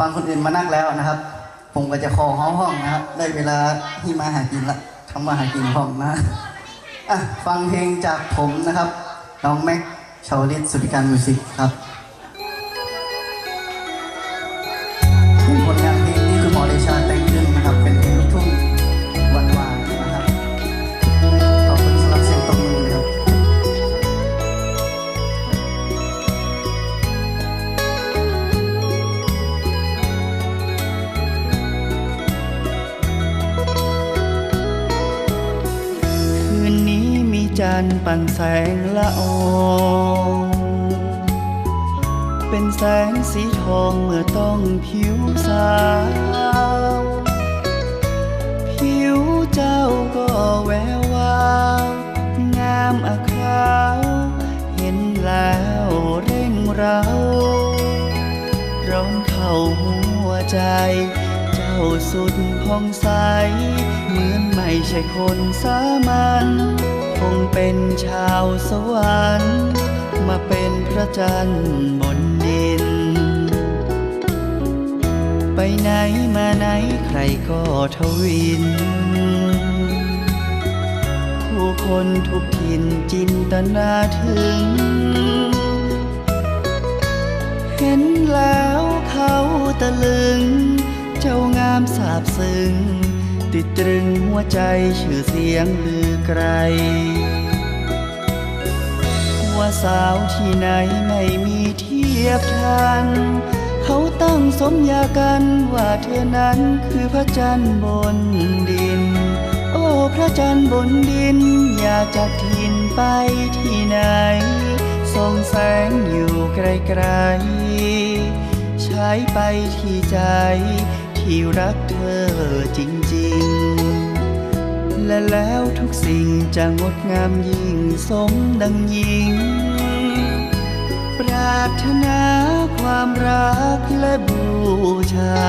ฟังคนอื่นมานักแล้วนะครับ ผมก็จะคอห้องห้องนะครับ ได้เวลาที่มาหากินละทำมาหากินห้องนะอะฟังเพลงจากผมนะครับ น้องแม็กชาวลิตสุริการมิวสิกครับ จันทร์ปั่นแสงละอองเป็นแสงสีทองเมื่อต้องผิวสาวผิวเจ้าก็แวววาวงามอาคาว เห็นแล้วเร่งเราร้องเข้าหัวใจ สุดผ่องใส เหมือนไม่ใช่คนสามัญคงเป็นชาวสวรรค์มาเป็นพระจันทร์บนดิน ไปไหนมาไหนใครก็ทวิน ผู้คนทุกถิ่นจินตนาถึง เห็นแล้วเขาตะลึง บซึ้งติดตรึงหัวใจชื่อเสียงลือไกล ว่าสาวที่ไหนไม่มีเทียบทัน เขาตั้งสมญากันว่าเธอนั้นคือพระจันทร์บนดิน โอ้พระจันทร์บนดิน อยากจากถิ่นไปที่ไหนส่องแสงอยู่ไกลๆ ใช้ไปที่ใจ ที่รักเธอจริงๆ และแล้วทุกสิ่งจะงดงามยิ่งสมดังยิ่ง ปรารถนาความรักและบูชา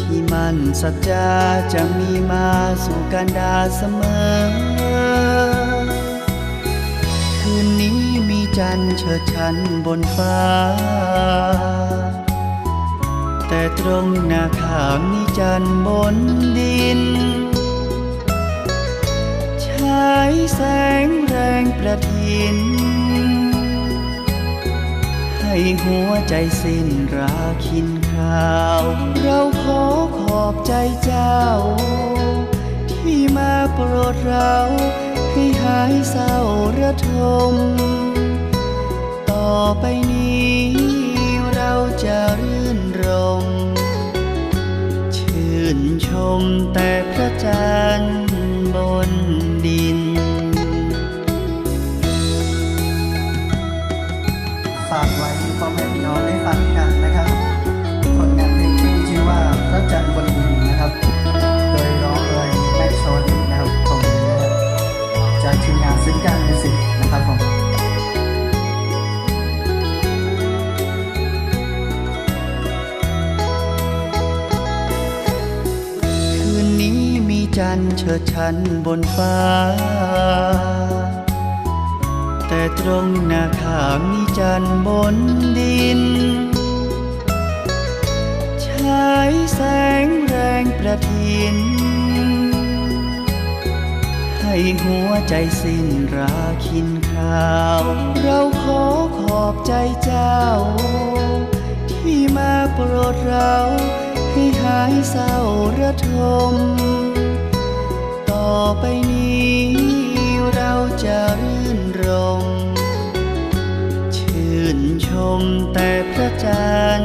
ที่มันสัจจาจะมีมาสู่กันดาเสมอ คืนนี้มีจันทร์เชิดชันบนฟ้า ตรงหน้าขางมีจันบนดินฉายแสงแรงประทิน ให้หัวใจสิ้นราคินข่าว เราขอขอบใจเจ้า ที่มาโปรดเราให้หายเศร้าระทม ต่อไป มแต่พระจันทร์บนดิน ฝากไว้พ่อแม่พี่น้องได้ฟังกันนะครับผลงานเพลงที่ชื่อว่าพระจันทร์บนดินนะครับ โดยร้องโดยแม็กโชนนะครับผมนะครับจากทีมงานซึ่งการมิวสิกนะครับผม จันทร์เชิดชันบนฟ้า แต่ตรงหน้าขางมีจันทร์บนดินฉายแสงแรงประทิน ให้หัวใจสิ้นราคินข่าว เราขอขอบใจเจ้า ที่มาโปรดเราให้หายเศร้าระทม ไปนี้เราจะรื่นรม ชื่นชมแต่พระจัน